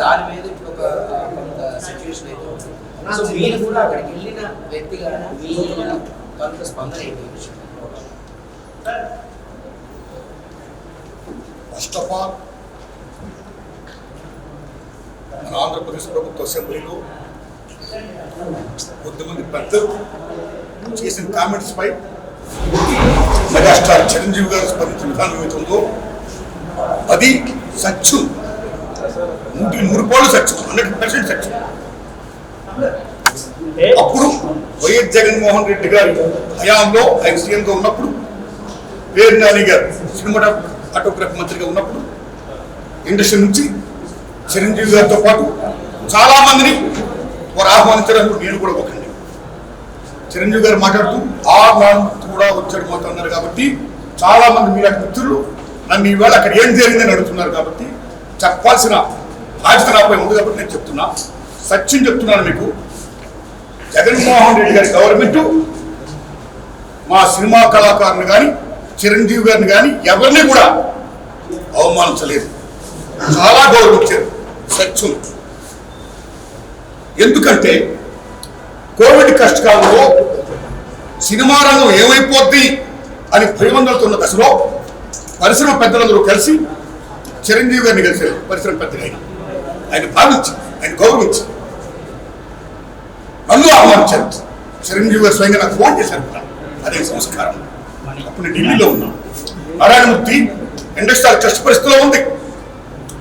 దాని మీద ఇప్పుడు ఒక కొంత సిచ్యువేషన్ అయితే ఉంది. సో మీరు కూడా అక్కడికి వెళ్ళిన వ్యక్తిగా మీ కొంత స్పందన? ఫస్ట్ ఆఫ్ ఆల్ మన ఆంధ్రప్రదేశ్ ప్రభుత్వ అసెంబ్లీలో కొంతమంది పెద్దలు చేసిన కామెంట్స్ పై మెగాస్టార్ చిరంజీవి గారు స్పందించిన విధానం ఏమవుతుందో అది సత్యం నూటి నూరు పాళ్ళు సత్యం హండ్రెడ్ పర్సెంట్ సత్యం అప్పుడు వైఎస్ జగన్మోహన్ రెడ్డి గారి హయాంలో ఆయన సీఎంగా ఉన్నప్పుడు పేరు నాని గారు సినిమాటోగ్రఫీ మంత్రిగా ఉన్నప్పుడు ఇండస్ట్రీ నుంచి చిరంజీవి గారితో పాటు చాలా మందిని వారు ఆహ్వానించడానికి నేను కూడా ఒకండి చిరంజీవి గారు మాట్లాడుతూ ఆ కూడా వచ్చాడు మాతో అన్నారు కాబట్టి చాలా మంది మీలాంటి మిత్రులు నన్ను ఈవేళ అక్కడ ఏం జరిగిందని అడుగుతున్నారు కాబట్టి చెప్పాల్సిన బాధ్యత నాపై ఉంది కాబట్టి నేను చెప్తున్నా. సత్యం చెప్తున్నాను మీకు. జగన్మోహన్ రెడ్డి గారి గవర్నమెంట్ మా సినిమా కళాకారుని కానీ చిరంజీవి గారిని కానీ ఎవరిని కూడా అవమానించలేదు. చాలా గౌరవించారు సత్యం. ఎందుకంటే కోవిడ్ కష్టకాలంలో సినిమా రంగం ఏమైపోద్ది అని భయమందలుతున్న దశలో పరిశ్రమ పెద్దలందరూ కలిసి చిరంజీవి గారిని కలిశారు పరిశ్రమ పెద్దగా ఆయన. ఆయన భావించి ఆయన గౌరవించి నన్ను ఆహ్వానించారు. చిరంజీవి గారు స్వయంగా నాకు ఫోన్ చేశారు అదే సంస్కారం. అప్పుడు ఢిల్లీలో ఉన్నాను. నారాయణమూర్తి ఇండస్ట్రియల్ ట్రస్ట్ పరిస్థితిలో ఉంది.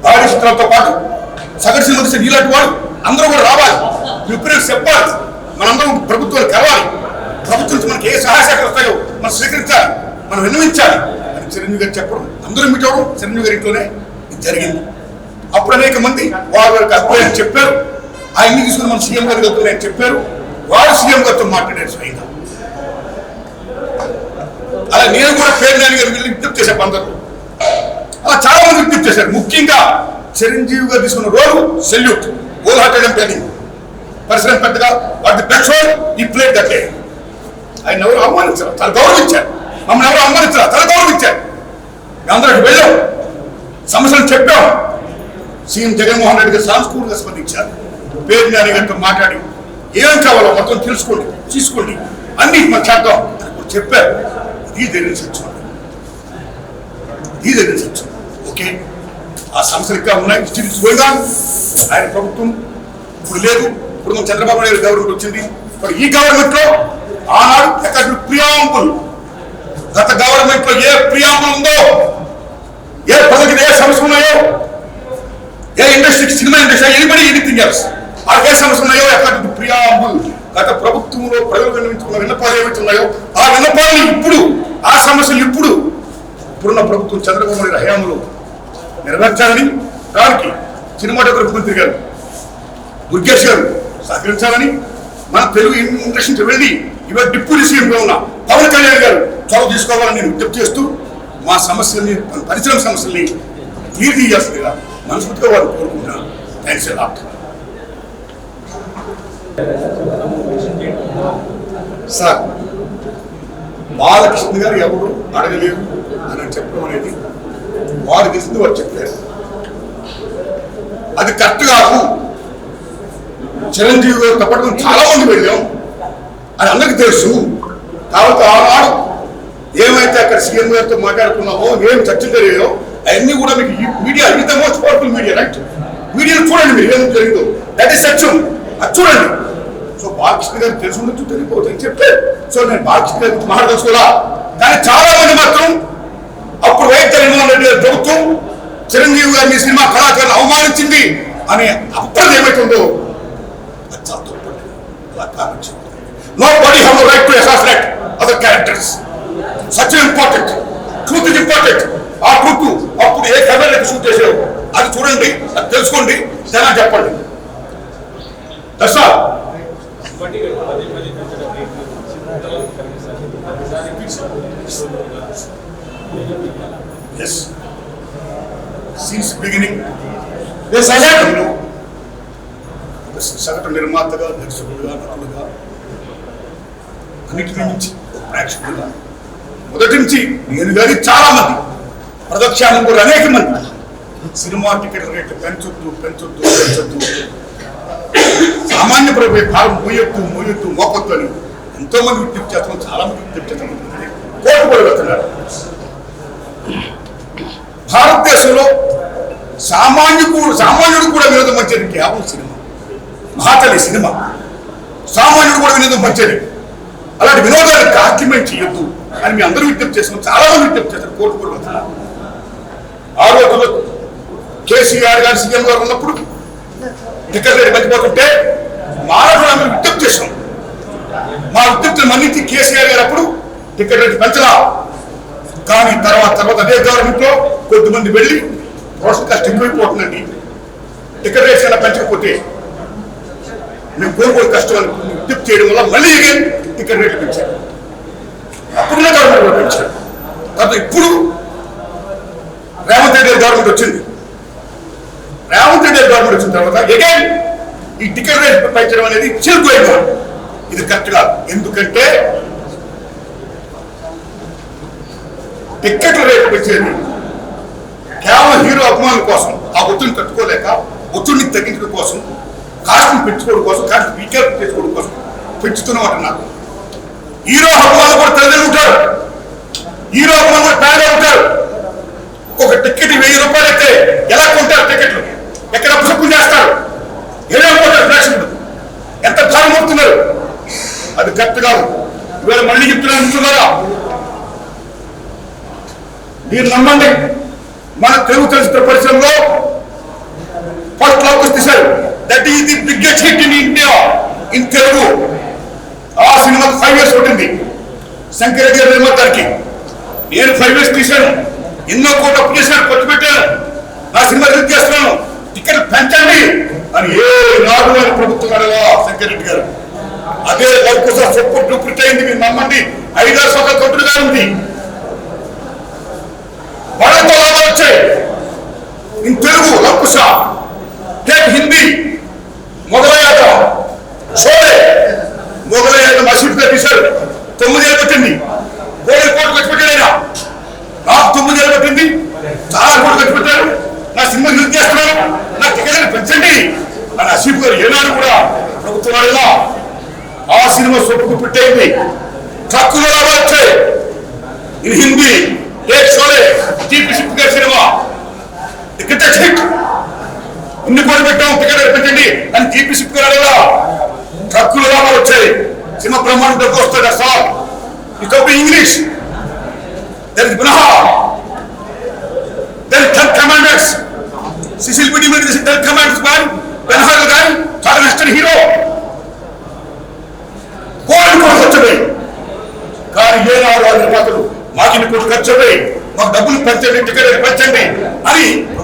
భారీ చిత్రాలతో పాటు సగటు సినిమా ఇలాంటి వాడు అందరూ కూడా రావాలి. విపరీత చెప్పాలి. మనందరం ప్రభుత్వాలు కలవాలి ప్రభుత్వం మనకి ఏ సహాయ శాఖలు వస్తాయో మనం స్వీకరించాలి. మనం విన్నవించాలి. అని చిరంజీవి గారు చెప్పడం అందరూ మీట్ అవ్వడం చిరంజీవి గారి ఇంట్లోనే జరిగింది. అప్పుడు అనేక మంది వారి వారికి అభిప్రాయం చెప్పారు. ఆయన్ని తీసుకుని మన సీఎం గారు వెళ్తున్నాయని చెప్పారు. వారు సీఎం గారితో మాట్లాడారు స్వయంగా. అలా నేను కూడా పేరు నాని గారు వెళ్ళి విజ్ఞప్తి చేశాను అందరూ అలా చాలా మంది విజ్ఞప్తి చేశారు. ముఖ్యంగా చిరంజీవి గారు తీసుకున్న role salute. Wholehearted and పరిశ్రమ పెద్దగా వాటి బెస్ట్ రోల్ ఈ ప్లేట్ దట్టే ఆయన ఎవరు అవమానించారు. తన గౌరవించారు. మమ్మల్ని ఎవరు అవమానించారు. చాలా గౌరవించారు. మేమందరం వెళ్ళాం. సమస్యలు చెప్పాం. సీఎం జగన్మోహన్ రెడ్డి గారు సాంస్కృతిక స్పందించారు. పేరు నాని గారితో మాట్లాడి ఏం కావాలో మొత్తం తెలుసుకోండి తీసుకోండి. అన్ని మనం చేద్దాం. అని చెప్పారు. ఇది జరిగిన సత్యం. ఇది జరిగిన సత్యం. ఓకే? ఆ సమస్యలు ఇంకా ఉన్నాయి. స్టిల్ గోయింగ్ ఆయన ప్రభుత్వం ఇప్పుడు లేదు. ఇప్పుడు చంద్రబాబు నాయుడు గవర్నమెంట్ వచ్చింది. ఇప్పుడు ఈ గవర్నమెంట్లో ఆనాడు ఎక్కడ ప్రియాంబుల్ గత గవర్నమెంట్లో ఏ ప్రియాంబుల్ ఉందో ఏ ప్రజలకు ఏ సమస్య ఉన్నాయో ఏ industry cinema industry anybody anything else ఆ ఏ సమస్య ఉన్నాయో ఎక్కడ ప్రియాంబుల్ గత ప్రభుత్వంలో ప్రజలు విన్నవించుకున్న విన్నపాలు ఏవైతే ఉన్నాయో ఆ విన్నపాలను ఇప్పుడు ఆ సమస్యలు ఇప్పుడు ఇప్పుడున్న ప్రభుత్వం చంద్రబాబు నాయుడు హయాంలో నెరవేర్చాలని దానికి సినిమాటోగ్రఫీ మంత్రి గారు దుర్గేష్ గారు సహకరించాలని మన తెలుగు ఇండస్ట్రీకి వెళ్ళి ఇవాళ డిప్యూటీ సీఎంగా ఉన్న పవన్ కళ్యాణ్ గారు చొరవ తీసుకోవాలని నేను విజ్ఞప్తి చేస్తూ మా సమస్యల్ని మన పరిశ్రమ సమస్యల్ని క్లియర్ మనస్ఫూర్తిగా వారు కోరుకుంటున్నాను థ్యాంక్స్ లాట్ సార్ బాలకృష్ణ గారు ఎవరు అడగలేరు అని చెప్పడం అనేది వారు తెలిసింది వారు చెప్పలేదు అది కరెక్ట్ కాదు. చిరంజీవి గారు తప్పటం చాలా మంది వెళ్ళాం. అని అందరికీ తెలుసు. కాబట్టి ఆనాడు ఏమైతే అక్కడ సీఎం గారితో మాట్లాడుకున్నామో ఏం చర్చ జరిగాయో అవన్నీ కూడా మీకు మీడియా ఇది the most powerful media right మీడియాను చూడండి మీరు ఏం జరిగిందో. దట్ ఈస్ సత్యం అది చూడండి. సో బాలకృష్ణ గారు తెలిసి ఉండొచ్చు తెలియకపోవచ్చు అని చెప్పే సో నేను బాలకృష్ణ గారి గురించి కానీ చాలా మంది మాత్రం అప్పుడు వైఎస్ జగన్మోహన్ రెడ్డి గారి ప్రభుత్వం చిరంజీవి గారిని సినిమా కళాకారులు అవమానించింది అనే అప్పుడు ఏమైతుందో అలా nobody have the right to assassinate other characters such important truth is important ఆ ట్రూత్ అప్పుడు ఏ కెమెరాకి షూట్ చేసావు అది చూడండి అది తెలుసుకోండి జనా చెప్పండి. సగటును సగటు నిర్మాతగా దర్శకుడుగా నటుడుగా. అన్నిటి నుంచి ఒక ప్రేక్షకుడుగా. మొదటి నుంచి నేను కానీ చాలా మంది. ప్రదక్షానం కూడా అనేక మంది. సినిమా టికెట్ రేట్లు పెంచొద్దు పెంచొద్దు పెంచొద్దు. సామాన్య ప్రజల భారం మోయొద్దు మోయొద్దు మోపొద్దు అని ఎంతో మంది విజ్ఞప్తి చేస్తాం చాలా మంది విజ్ఞప్తి చేస్తాం కోర్టు కూడా వెళ్తున్నారు భారతదేశంలో సామాన్యుడు సామాన్యుడు కూడా వినోదం మంచిది కేవలం సినిమా. మహాతల్లి సినిమా. సామాన్యుడు కూడా వినోదం మంచిది అలాంటి వినోదాన్ని డాక్యుమెంట్ చేయొద్దు అని మీ అందరూ విజ్ఞప్తి చేస్తున్నాం చాలా మంది విజ్ఞప్తి చేస్తారు కోర్టు కూడా వెళ్తున్నారు ఆ రోజుల్లో కేసీఆర్ గారు సీఎం గారు ఉన్నప్పుడు టికెట్ మర్చిపోతుంటే మానవుడు మేము విజ్ఞప్తి చేశాం. మా విజ్ఞప్తిని మన్నించి కేసీఆర్ గారు అప్పుడు టికెట్ రేటు పెంచలా. కానీ తర్వాత తర్వాత అదే గవర్నమెంట్లో కొద్దిమంది వెళ్ళి రోషన్ కాస్ట్ టికెట్ రేట్స్ అయినా పెంచకపోతే మేము కోరుకోని కష్టం టిప్ చేయడం వల్ల మళ్ళీ again టికెట్ రేట్లు పెంచారు. అప్పుడున్న గవర్నమెంట్ కూడా పెంచారు. తర్వాత ఇప్పుడు రేవంత్ రెడ్డి గవర్నమెంట్ వచ్చింది. రేవంత్ రెడ్డి గవర్నమెంట్ వచ్చిన తర్వాత అగైన్ ఈ టికెట్ రేట్ పెంచడం అనేది చిరుకోయిగా ఇది కరెక్ట్ కాదు. ఎందుకంటే టికెట్ల రేటు పెంచేది కేవలం హీరో అభిమానుల కోసం ఆ ఒత్తిడిని తట్టుకోలేక ఒత్తిడిని తగ్గించడం కోసం కాస్ట్ని పెంచుకోవడం కోసం కాస్ట్ వీకే పెంచుకోవడం కోసం పెంచుతున్నాం నాకు. హీరో అభిమానులు కూడా తల్లిదండ్రులు ఉంటారు. హీరో అభిమానులు కూడా ప్యాన్గా ఉంటారు. ఒక్కొక్క టికెట్ వెయ్యి రూపాయలు అయితే ఎలా కొంటారు టికెట్లు ఎక్కడ పుస్తకం చేస్తారు? ఎలా కొంటారు ప్రేక్షకులు? ఎంత భారం మోపుతున్నారు అది కరెక్ట్ కాదు. ఇవాళ మళ్ళీ చెప్తున్నాను అంటున్నారా మీరు నమ్మండి. మన తెలుగు చలచిత్ర పరిశ్రమలో ఫస్ట్లోకి తీశారు. That is the biggest hit in India in Telugu ఆ సినిమా ఫైవ్ ఇయర్స్ ఉంటుంది శంకరెడ్డి గారి నిర్మాతానికి నేను ఫైవ్ ఇయర్స్ తీశాను. ఎన్నో కోట్లు అప్పు చేశాను ఖర్చు పెట్టాను నా సినిమా రిలీజ్ చేస్తున్నాను. టికెట్ పెంచండి అని ఏ నాడు ప్రభుత్వం అడగా శంకరెడ్డి గారు. అదే సార్ చెప్పు డూప్లిట్ అయింది. మీరు నమ్మండి. ఐదారు సంవత్సరాల కంపెనీగా ఉంది వాళ్ళతో లాభాలు వచ్చాయి ఇన్ తెలుగు లవకుశ టేక్ హిందీ మొదలయ్యాక షోలే మొదలయ్యాక మసీద్ గారు తీశారు తొమ్మిది ఏళ్ళు పెట్టింది గోడల కోట్లు ఖర్చు పెట్టాడు ఆయన నాకు తొమ్మిది ఏళ్ళు పెట్టింది చాలా కోట్లు ఖర్చు పెట్టారు నా సినిమా రిలీజ్ చేస్తున్నాను నా టికెట్ పెంచండి అని అసీఫ్ గారు ఏనాడు కూడా ప్రభుత్వం వాడిలా ఆ సినిమా సొప్పుకు పెట్టేయండి తక్కువ లాభాలు వచ్చాయి ఇన్ హిందీ एक शोले चीफ शिफ्ट గారి సినిమా టికెట్ హిట్ ఇన్ని కోట్లు పెట్టాం టికెట్ పెట్టండి అని జీపీ షిఫ్ట్ గారు అడగలా ట్రక్కులు లాభాలు వచ్చాయి సినిమా బ్రహ్మాండ డబ్బు వస్తుంది సార్ ఇక English there is బ్రహా there ten commanders Cecil బిడి మీద టెన్ కమాండర్స్ మ్యాన్ బెనహార్ గారు చాలా నష్టం హీరో కోరిన కోట్లు వచ్చాయి కానీ ఏ ఆ నిర్మాతలు మాకు ఇన్ని కోట్లు ఖర్చు మాకు డబ్బులు పెంచండి టికెట్ పెంచండి అని